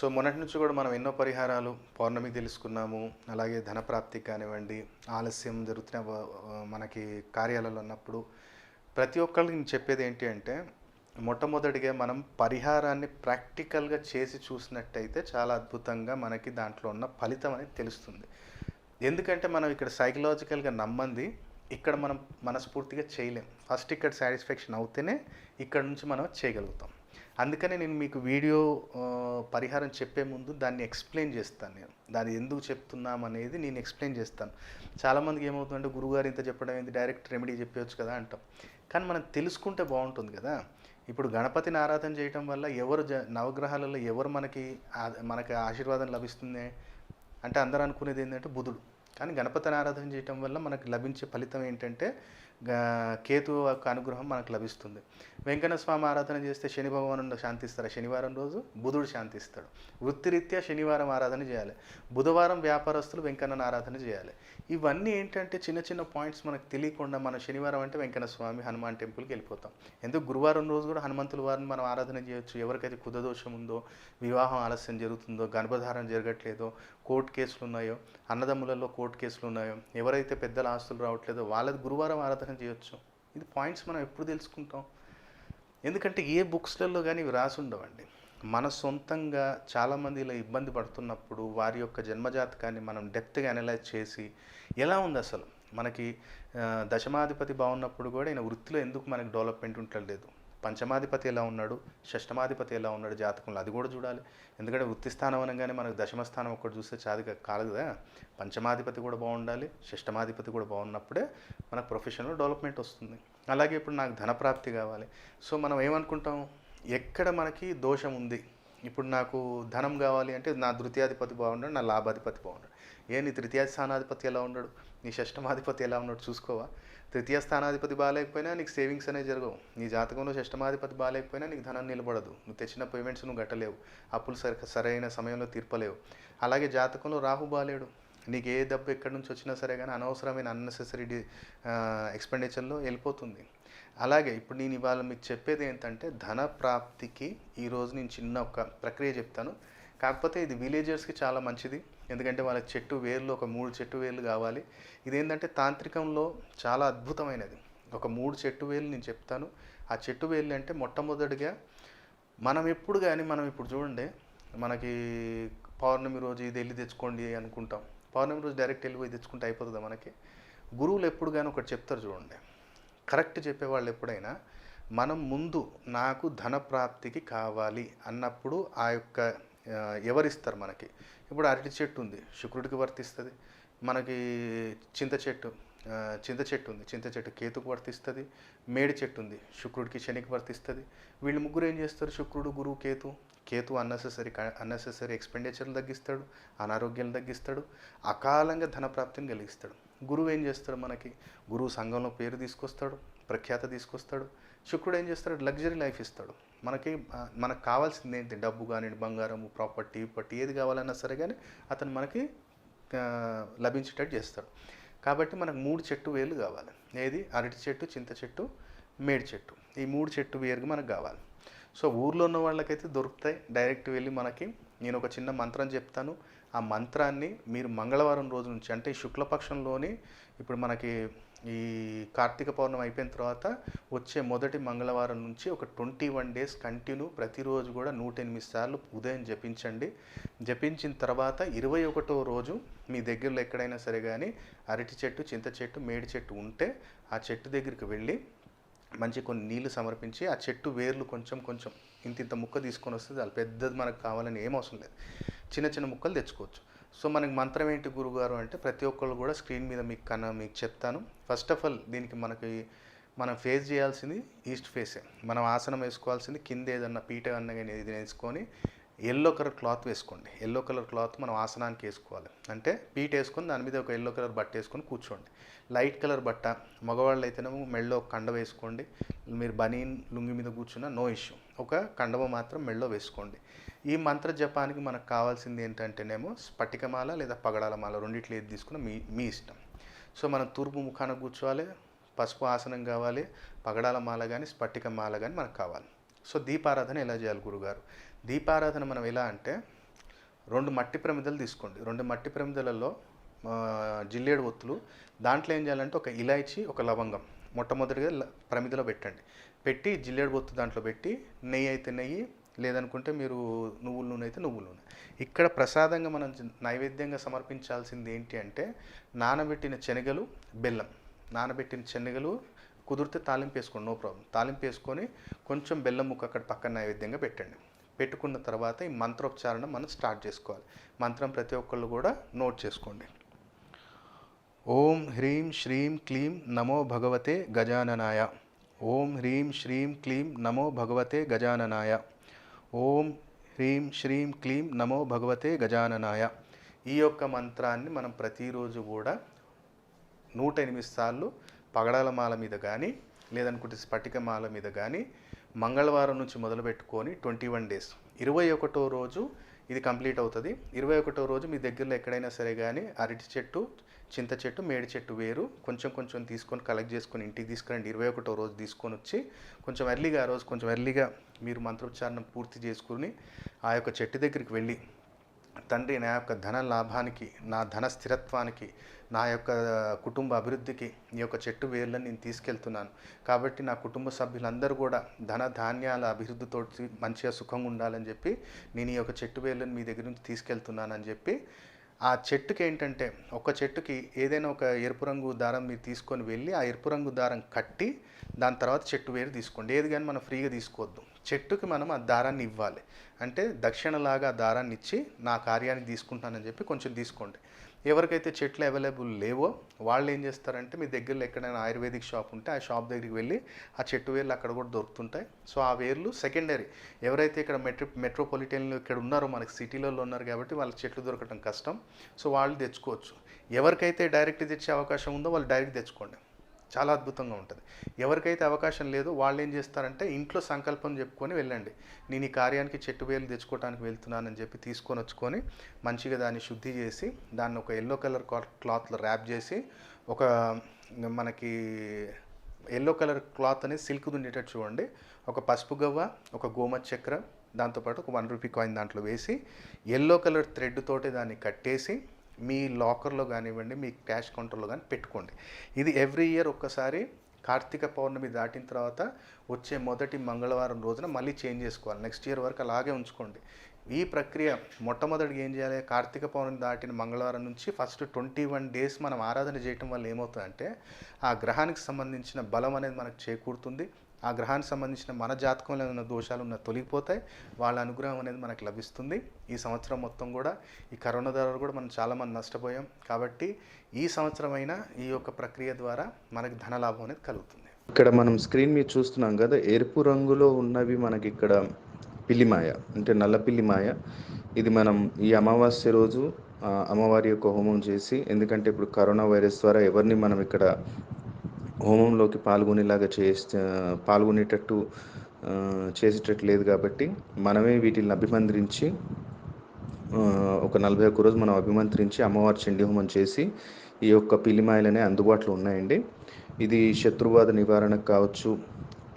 So మొన్నటి నుంచి కూడా మనం ఎన్నో పరిహారాలు పౌర్ణమికి తెలుసుకున్నాము. అలాగే ధనప్రాప్తికి కానివ్వండి ఆలస్యం జరుగుతున్న మనకి కార్యాలలో ఉన్నప్పుడు ప్రతి ఒక్కరికి నేను చెప్పేది ఏంటి అంటే మొట్టమొదటిగా మనం పరిహారాన్ని ప్రాక్టికల్గా చేసి చూసినట్టయితే చాలా అద్భుతంగా మనకి దాంట్లో ఉన్న ఫలితం అనేది తెలుస్తుంది. ఎందుకంటే మనం ఇక్కడ సైకలాజికల్గా నమ్మంది ఇక్కడ మనం మనస్ఫూర్తిగా చేయలేం. ఫస్ట్ ఇక్కడ సాటిస్ఫాక్షన్ అవుతేనే ఇక్కడ నుంచి మనం చేయగలుగుతాం. అందుకనే నేను మీకు వీడియో పరిహారం చెప్పే ముందు దాన్ని ఎక్స్ప్లెయిన్ చేస్తాను నేను. దాన్ని ఎందుకు చెప్తున్నాం అనేది నేను ఎక్స్ప్లెయిన్ చేస్తాను. చాలామందికి ఏమవుతుందంటే గురుగారు ఇంత చెప్పడం ఏంది? డైరెక్ట్ రెమెడీ చెప్పవచ్చు కదా అంటాం. కానీ మనం తెలుసుకుంటే బాగుంటుంది కదా. ఇప్పుడు గణపతిని ఆరాధన చేయటం వల్ల ఎవరు జ నవగ్రహాలలో ఎవరు మనకి మనకి ఆశీర్వాదం లభిస్తుంది? అంటే అందరూ అనుకునేది ఏంటంటే బుధుడు. కానీ గణపతిని ఆరాధన చేయటం వల్ల మనకు లభించే ఫలితం ఏంటంటే కేతు యొక్క అనుగ్రహం మనకు లభిస్తుంది. వెంకన్న స్వామి ఆరాధన చేస్తే శని భగవాను శాంతిస్తాడు శనివారం రోజు బుధుడు శాంతిస్తాడు. వృత్తిరీత్యా శనివారం ఆరాధన చేయాలి. బుధవారం వ్యాపారస్తులు వెంకన్నను ఆరాధన చేయాలి. ఇవన్నీ ఏంటంటే చిన్న చిన్న పాయింట్స్ మనకు తెలియకుండా మన శనివారం అంటే వెంకన్న స్వామి హనుమాన్ టెంపుల్కి వెళ్ళిపోతాం. ఎందుకు గురువారం రోజు కూడా హనుమంతుల వారిని మనం ఆరాధన చేయొచ్చు? ఎవరికైతే కుదదోషం ఉందో వివాహం ఆలస్యం జరుగుతుందో గర్భధారణ జరగట్లేదో కోర్టు కేసులు ఉన్నాయో అన్నదమ్ములలో కోర్టు కేసులు ఉన్నాయో ఎవరైతే పెద్దల ఆస్తులు రావట్లేదో వాళ్ళది గురువారం ఆరాధన చేయొచ్చు. ఇది పాయింట్స్ మనం ఎప్పుడు తెలుసుకుంటాం? ఎందుకంటే ఏ బుక్స్లలో కానీ ఇవి రాసి ఉండవండి మన సొంతంగా చాలామంది ఇలా ఇబ్బంది పడుతున్నప్పుడు వారి యొక్క జన్మజాతకాన్ని మనం డెప్త్గా అనలైజ్ చేసి ఎలా ఉంది అసలు? మనకి దశమాధిపతి బాగున్నప్పుడు కూడా ఈయన వృత్తిలో ఎందుకు మనకి డెవలప్మెంట్ ఉండలేదు పంచమాధిపతి ఎలా ఉన్నాడు షష్టమాధిపతి ఎలా ఉన్నాడు జాతకంలో. అది కూడా చూడాలి. ఎందుకంటే వృత్తి స్థానం అనగానే మనకు దశమ స్థానం ఒకటి చూస్తే చాది కాదు కదా. పంచమాధిపతి కూడా బాగుండాలి షష్టమాధిపతి కూడా బాగున్నప్పుడే మనకు ప్రొఫెషనల్ డెవలప్మెంట్ వస్తుంది. అలాగే ఇప్పుడు నాకు ధనప్రాప్తి కావాలి. సో మనం ఏమనుకుంటాం? ఎక్కడ మనకి దోషం ఉంది? ఇప్పుడు నాకు ధనం కావాలి అంటే నా తృతీయాధిపతి బాగున్నాడు నా లాభాధిపతి బాగున్నాడు. ఏ నీ తృతీయ స్థానాధిపతి ఎలా ఉన్నాడు? నీ షష్టమాధిపతి ఎలా ఉన్నాడు చూసుకోవా? తృతీయ స్థానాధిపతి బాగాలేకపోయినా నీకు సేవింగ్స్ అనేవి జరగవు. నీ జాతకంలో షష్టమాధిపతి బాగాలేకపోయినా నీకు ధనం నిలబడదు. నువ్వు తెచ్చిన పేమెంట్స్ నువ్వు గట్టలేవు అప్పులు సరి సరైన సమయంలో తీర్పలేవు. అలాగే జాతకంలో రాహు బాలేడు నీకు ఏ దెబ్బ ఎక్కడి నుంచి వచ్చినా సరే కానీ అనవసరమైన అన్నెసెసరీ ఎక్స్పెండిచర్లో వెళ్ళిపోతుంది. అలాగే ఇప్పుడు నేను ఇవాళ మీకు చెప్పేది ఏంటంటే ధన ప్రాప్తికి ఈరోజు నేను చిన్న ఒక ప్రక్రియ చెప్తాను. కాకపోతే ఇది విలేజర్స్కి చాలా మంచిది. ఎందుకంటే వాళ్ళకి చెట్టు వేర్లు ఒక మూడు చెట్టు వేర్లు కావాలి. ఇదేంటంటే తాంత్రికంలో చాలా అద్భుతమైనది. ఒక మూడు చెట్టు వేలు నేను చెప్తాను. ఆ చెట్టు వేలు అంటే మొట్టమొదటిగా మనం ఎప్పుడు కానీ మనం ఇప్పుడు చూడండి మనకి పౌర్ణమి రోజు ఇది వెళ్ళి తెచ్చుకోండి అనుకుంటాం. పౌర్ణమి రోజు డైరెక్ట్ వెళ్ళి పోయి తెచ్చుకుంటే అయిపోతుందా మనకి? గురువులు ఎప్పుడు కానీ ఒకటి చెప్తారు చూడండి. కరెక్ట్ చెప్పేవాళ్ళు ఎప్పుడైనా మనం ముందు నాకు ధన ప్రాప్తికి కావాలి అన్నప్పుడు ఆ యొక్క ఎవరిస్తారు మనకి? ఇప్పుడు అరటి చెట్టు ఉంది శుక్రుడికి వర్తిస్తుంది. మనకి చింత చెట్టు చింత చెట్టు ఉంది. చింత చెట్టు కేతుకు వర్తిస్తుంది మేడి చెట్టు ఉంది శుక్రుడికి శనికి వర్తిస్తుంది. వీళ్ళు ముగ్గురు ఏం చేస్తారు? శుక్రుడు గురువు కేతు. కేతు అన్నెసెసరీ అన్నెసెసరీ ఎక్స్పెండిచర్లు తగ్గిస్తాడు అనారోగ్యాలు తగ్గిస్తాడు అకాలంగా ధనప్రాప్తిని కలిగిస్తాడు. గురువు ఏం చేస్తాడు మనకి? గురువు సంఘంలో పేరు తీసుకొస్తాడు ప్రఖ్యాత తీసుకొస్తాడు. శుక్రుడు ఏం చేస్తాడు? లగ్జరీ లైఫ్ ఇస్తాడు. మనకి మనకు కావాల్సింది ఏంటి? డబ్బు కానీ బంగారము ప్రాపర్టీ పట్టి ఏది కావాలన్నా సరే కానీ అతను మనకి లభించేటట్టు చేస్తాడు. కాబట్టి మనకు మూడు చెట్టు వేలు కావాలి. ఏది? అరటి చెట్టు చింత చెట్టు మేడి చెట్టు. ఈ మూడు చెట్టు వేరుగా మనకు కావాలి. సో ఊర్లో ఉన్న వాళ్ళకైతే దొరుకుతాయి. డైరెక్ట్ వెళ్ళి మనకి నేను ఒక చిన్న మంత్రం చెప్తాను. ఆ మంత్రాన్ని మీరు మంగళవారం రోజు నుంచి అంటే ఈ శుక్లపక్షంలోని ఇప్పుడు మనకి ఈ కార్తీక పౌర్ణమి అయిపోయిన తర్వాత వచ్చే మొదటి మంగళవారం నుంచి ఒక ట్వంటీ వన్ డేస్ కంటిన్యూ ప్రతిరోజు కూడా నూట ఎనిమిది సార్లు ఉదయం జపించండి. జపించిన తర్వాత ఇరవై ఒకటో రోజు మీ దగ్గరలో ఎక్కడైనా సరే కానీ అరటి చెట్టు చింత చెట్టు మేడి చెట్టు ఉంటే ఆ చెట్టు దగ్గరికి వెళ్ళి మంచి కొన్ని నీళ్ళు సమర్పించి ఆ చెట్టు వేర్లు కొంచెం కొంచెం ఇంత ఇంత ముక్క తీసుకొని వస్తే చాలా. పెద్దది మనకు కావాలని ఏం అవసరం లేదు. చిన్న చిన్న ముక్కలు తెచ్చుకోవచ్చు. సో మనకి మంత్రం ఏంటి గురుగారు అంటే ప్రతి ఒక్కళ్ళు కూడా స్క్రీన్ మీద మీకు కన్నా మీకు చెప్తాను. ఫస్ట్ ఆఫ్ ఆల్ దీనికి మనకి మనం ఫేస్ చేయాల్సింది ఈస్ట్ ఫేసే మనం ఆసనం వేసుకోవాల్సింది కింద ఏదన్నా పీట అన్న కానీ ఇది వేసుకొని ఎల్లో కలర్ క్లాత్ వేసుకోండి. ఎల్లో కలర్ క్లాత్ మనం ఆసనానికి వేసుకోవాలి. అంటే పీట వేసుకొని దాని మీద ఒక ఎల్లో కలర్ బట్ట వేసుకొని కూర్చోండి. లైట్ కలర్ బట్ట మగవాళ్ళు అయితేనేమో మెళ్ళో కండ వేసుకోండి. మీరు బనీన్ లుంగి మీద కూర్చున్న నో ఇష్యూ ఒక కండవ మాత్రం మెళ్ళో వేసుకోండి. ఈ మంత్ర జపానికి మనకు కావాల్సింది ఏంటంటేనేమో స్ఫటికమాల లేదా పగడాల మాల రెండిట్లో ఏది తీసుకున్నా మీ మీ ఇష్టం. సో మనం తూర్పు ముఖాన కూర్చోవాలి పసుపు ఆసనం కావాలి పగడాల మాల కానీ స్ఫటిక మాల కానీ మనకు కావాలి. సో దీపారాధన ఎలా చేయాలి గురుగారు? దీపారాధన మనం ఎలా అంటే రెండు మట్టి ప్రమిదలు తీసుకోండి. రెండు మట్టి ప్రమిదలలో జిల్లేడు ఒత్తులు దాంట్లో ఏం చేయాలంటే ఒక ఇలాచి ఒక లవంగం మొట్టమొదటిగా ప్రమిదలో పెట్టండి. పెట్టి జిల్లేడు ఒత్తు దాంట్లో పెట్టి నెయ్యి అయితే నెయ్యి లేదనుకుంటే మీరు నువ్వుల నూనె అయితే నువ్వుల నూనె. ఇక్కడ ప్రసాదంగా మనం నైవేద్యంగా సమర్పించాల్సింది ఏంటి అంటే నానబెట్టిన శనగలు బెల్లం. నానబెట్టిన శనగలు కుదిరితే తాలింపు వేసుకోండి నో ప్రాబ్లం. తాలింపు వేసుకొని కొంచెం బెల్లం ముక్క అక్కడ పక్కన నైవేద్యంగా పెట్టండి. పెట్టుకున్న తర్వాత ఈ మంత్రోపచారణ మనం స్టార్ట్ చేసుకోవాలి. మంత్రం ప్రతి ఒక్కళ్ళు కూడా నోట్ చేసుకోండి. ఓం హ్రీం శ్రీం క్లీం నమో భగవతే గజాననాయ. ఓం హ్రీం శ్రీం క్లీం నమో భగవతే గజాననాయ. ఓం హ్రీం శ్రీం క్లీం నమో భగవతే గజాననాయ. ఈ యొక్క మంత్రాన్ని మనం ప్రతిరోజు కూడా నూట ఎనిమిది సార్లు పగడాల మాల మీద కానీ లేదనుకుంటే స్ఫటిక మాల మీద కానీ మంగళవారం నుంచి మొదలుపెట్టుకొని ట్వంటీ వన్ డేస్ ఇరవై ఒకటో రోజు ఇది కంప్లీట్ అవుతుంది. ఇరవై ఒకటో రోజు మీ దగ్గరలో ఎక్కడైనా సరే కానీ అరటి చెట్టు చింత చెట్టు మేడి చెట్టు వేరు. కొంచెం కొంచెం తీసుకొని కలెక్ట్ చేసుకొని ఇంటికి తీసుకురండి. ఇరవై ఒకటో రోజు తీసుకొని వచ్చి కొంచెం ఎర్లీగా ఆ రోజు కొంచెం ఎర్లీగా మీరు మంత్రోచ్చారణం పూర్తి చేసుకుని ఆ యొక్క చెట్టు దగ్గరికి వెళ్ళి తండ్రి నా యొక్క ధన లాభానికి నా ధన స్థిరత్వానికి నా యొక్క కుటుంబ అభివృద్ధికి ఈ యొక్క చెట్టు వేర్లను నేను తీసుకెళ్తున్నాను. కాబట్టి నా కుటుంబ సభ్యులందరూ కూడా ధన ధాన్యాల అభివృద్ధితో మంచిగా సుఖంగా ఉండాలని చెప్పి నేను ఈ యొక్క చెట్టు వేర్లను మీ దగ్గర నుంచి తీసుకెళ్తున్నానని చెప్పి ఆ చెట్టుకి ఏంటంటే ఒక చెట్టుకి ఏదైనా ఒక ఎరుపు రంగు దారం మీరు తీసుకొని వెళ్ళి ఆ ఎరుపు రంగు దారం కట్టి దాని తర్వాత చెట్టు వేరు తీసుకోండి. ఏది కానీ మనం ఫ్రీగా తీసుకోవద్దు. చెట్టుకి మనం ఆ దారాన్ని ఇవ్వాలి. అంటే దక్షిణలాగా ఆ దారాన్ని ఇచ్చి నా కార్యాన్ని తీసుకుంటానని చెప్పి కొంచెం తీసుకోండి. ఎవరికైతే చెట్లు అవైలబుల్ లేవో వాళ్ళు ఏం చేస్తారంటే మీ దగ్గరలో ఎక్కడైనా ఆయుర్వేదిక్ షాప్ ఉంటే ఆ షాప్ దగ్గరికి వెళ్ళి ఆ చెట్టు వేర్లు అక్కడ కూడా దొరుకుతుంటాయి. సో ఆ వేర్లు సెకండరీ. ఎవరైతే ఇక్కడ మెట్రో మెట్రోపాలిటన్లో ఇక్కడ ఉన్నారో మనకి సిటీలలో ఉన్నారు కాబట్టి వాళ్ళకి చెట్లు దొరకడం కష్టం. సో వాళ్ళు తెచ్చుకోవచ్చు. ఎవరికైతే డైరెక్ట్ తెచ్చే అవకాశం ఉందో వాళ్ళు డైరెక్ట్ తెచ్చుకోండి. చాలా అద్భుతంగా ఉంటుంది. ఎవరికైతే అవకాశం లేదో వాళ్ళు ఏం చేస్తారంటే ఇంట్లో సంకల్పం చెప్పుకొని వెళ్ళండి. నేను ఈ కార్యానికి చెట్టు వేలు తెచ్చుకోవడానికి వెళ్తున్నానని చెప్పి తీసుకొని వచ్చుకొని మంచిగా దాన్ని శుద్ధి చేసి దాన్ని ఒక ఎల్లో కలర్ క్లాత్లో ర్యాప్ చేసి ఒక మనకి ఎల్లో కలర్ క్లాత్ అనేది సిల్క్ ఉండేటట్టు చూడండి. ఒక పసుపు గవ్వ ఒక గోమత్ చక్ర దాంతోపాటు ఒక వన్ రూపీ కాయిన్ దాంట్లో వేసి ఎల్లో కలర్ థ్రెడ్ తోటి దాన్ని కట్టేసి మీ లాకర్లో కానివ్వండి మీ క్యాష్ కౌంటర్లో కానీ పెట్టుకోండి. ఇది ఎవ్రీ ఇయర్ ఒక్కసారి కార్తీక పౌర్ణమి దాటిన తర్వాత వచ్చే మొదటి మంగళవారం రోజున మళ్ళీ చేంజ్ చేసుకోవాలి. నెక్స్ట్ ఇయర్ వరకు అలాగే ఉంచుకోండి. ఈ ప్రక్రియ మొట్టమొదటిగా ఏం చేయాలి? కార్తీక పౌర్ణమి దాటిన మంగళవారం నుంచి ఫస్ట్ ట్వంటీ వన్ డేస్ మనం ఆరాధన చేయటం వల్ల ఏమవుతుందంటే ఆ గ్రహానికి సంబంధించిన బలం అనేది మనకు చేకూరుతుంది. ఆ గ్రహానికి సంబంధించిన మన జాతకంలో ఉన్న దోషాలు ఉన్న తొలగిపోతాయి. వాళ్ళ అనుగ్రహం అనేది మనకు లభిస్తుంది. ఈ సంవత్సరం మొత్తం కూడా ఈ కరోనా ద్వారా కూడా మనం చాలామంది నష్టపోయాం. కాబట్టి ఈ సంవత్సరం అయినా ఈ యొక్క ప్రక్రియ ద్వారా మనకి ధనలాభం అనేది కలుగుతుంది. ఇక్కడ మనం స్క్రీన్ మీద చూస్తున్నాం కదా ఎరుపు రంగులో ఉన్నవి మనకి ఇక్కడ పిల్లిమాయ అంటే నల్ల పిల్లిమాయ ఇది మనం ఈ అమావాస్య రోజు అమ్మవారి యొక్క హోమం చేసి ఎందుకంటే ఇప్పుడు కరోనా వైరస్ ద్వారా ఎవరిని మనం ఇక్కడ హోమంలోకి పాల్గొనేలాగా చేస్తే పాల్గొనేటట్టు చేసేటట్టు లేదు కాబట్టి మనమే వీటిని అభిమంత్రించి ఒక నలభై ఒక్క రోజు మనం అభిమంత్రించి అమ్మవారి చండీ హోమం చేసి ఈ యొక్క పిలిమాయలనే అందుబాటులో ఉన్నాయండి. ఇది శత్రువాద నివారణకు కావచ్చు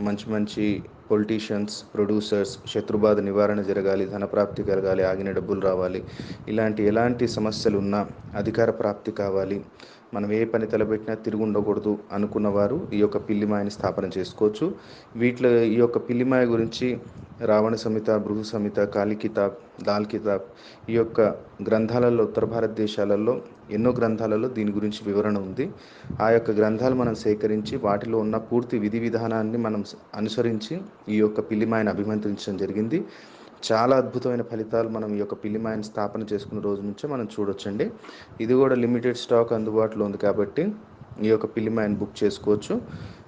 మంచి మంచి పొలిటీషియన్స్ ప్రొడ్యూసర్స్ శత్రుబాధ నివారణ జరగాలి ధనప్రాప్తి కలగాలి ఆగిన డబ్బులు రావాలి. ఇలాంటి ఎలాంటి సమస్యలు ఉన్నా అధికార ప్రాప్తి కావాలి. మనం ఏ పని తలపెట్టినా తిరిగి ఉండకూడదు అనుకున్న వారు ఈ యొక్క పిల్లిమాయని స్థాపన చేసుకోవచ్చు. వీటిలో ఈ యొక్క పిల్లిమాయ గురించి రావణ సమిత భృగు సమిత కాళీ కితాబ్ దాల్ కితాబ్ ఈ యొక్క గ్రంథాలలో ఉత్తర భారతదేశాలలో ఎన్నో గ్రంథాలలో దీని గురించి వివరణ ఉంది. ఆ యొక్క గ్రంథాలు మనం సేకరించి వాటిలో ఉన్న పూర్తి విధి విధానాన్ని మనం అనుసరించి ఈ యొక్క పిల్లిమాయను అభిమంత్రించడం జరిగింది. చాలా అద్భుతమైన ఫలితాలు మనం ఈ యొక్క పిల్లిమాయను స్థాపన చేసుకున్న రోజు నుంచే మనం చూడొచ్చండి. ఇది కూడా లిమిటెడ్ స్టాక్ అందుబాటులో ఉంది కాబట్టి ఈ యొక్క పిల్లిమాయను బుక్ చేసుకోవచ్చు.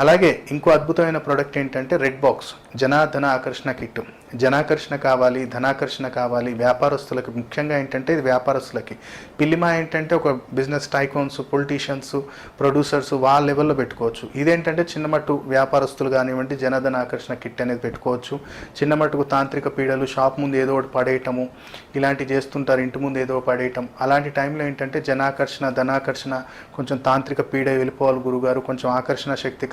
అలాగే ఇంకో అద్భుతమైన ప్రోడక్ట్ ఏంటంటే రెడ్ బాక్స్ జనాధన ఆకర్షణ కిట్. జనాకర్షణ కావాలి ధనాకర్షణ కావాలి వ్యాపారస్తులకు ముఖ్యంగా ఏంటంటే ఇది వ్యాపారస్తులకి. పిల్లిమా ఏంటంటే ఒక బిజినెస్ టైకోన్స్ పొలిటీషియన్స్ ప్రొడ్యూసర్స్ వాళ్ళ లెవెల్లో పెట్టుకోవచ్చు. ఇదేంటంటే చిన్నమట్టు వ్యాపారస్తులు కానివ్వండి జనధన ఆకర్షణ కిట్ అనేది పెట్టుకోవచ్చు. చిన్న మట్టుకు తాంత్రిక పీడలు షాప్ ముందు ఏదో ఒకటి పడేయటము ఇలాంటివి చేస్తుంటారు ఇంటి ముందు ఏదో పడేయటం. అలాంటి టైంలో ఏంటంటే జనాకర్షణ ధనాకర్షణ కొంచెం తాంత్రిక పీడ వెళ్ళిపోవాలి గురుగారు కొంచెం ఆకర్షణ శక్తి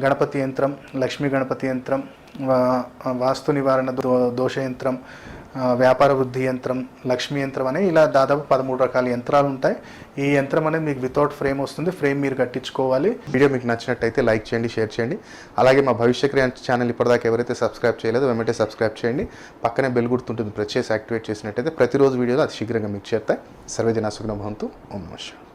గణపతి యంత్రం లక్ష్మీ గణపతి యంత్రం వాస్తు నివారణ దో- దోష యంత్రం వ్యాపార వృద్ధి యంత్రం లక్ష్మీ యంత్రం అనే ఇలా దాదాపు పదమూడు రకాల యంత్రాలు ఉంటాయి. ఈ యంత్రం అనేది మీకు వితౌట్ ఫ్రేమ్ వస్తుంది. ఫ్రేమ్ మీరు కట్టించుకోవాలి. వీడియో మీకు నచ్చినట్టయితే లైక్ చేయండి షేర్ చేయండి. అలాగే మా భవిష్య క్రియా ఛానల్ ఇప్పటిదాకా ఎవరైతే సబ్స్క్రైబ్ చేయలేదో వెంటనే సబ్స్క్రైబ్ చేయండి. పక్కనే బెల్ గుర్తుంటుంది. ప్రెస్ చేసి యాక్టివేట్ చేసినట్టయితే ప్రతిరోజు వీడియోలో అతి శీఘ్రంగా మీకు చేస్తాయి సర్వజన సుగ్న ఓం నమస్కారం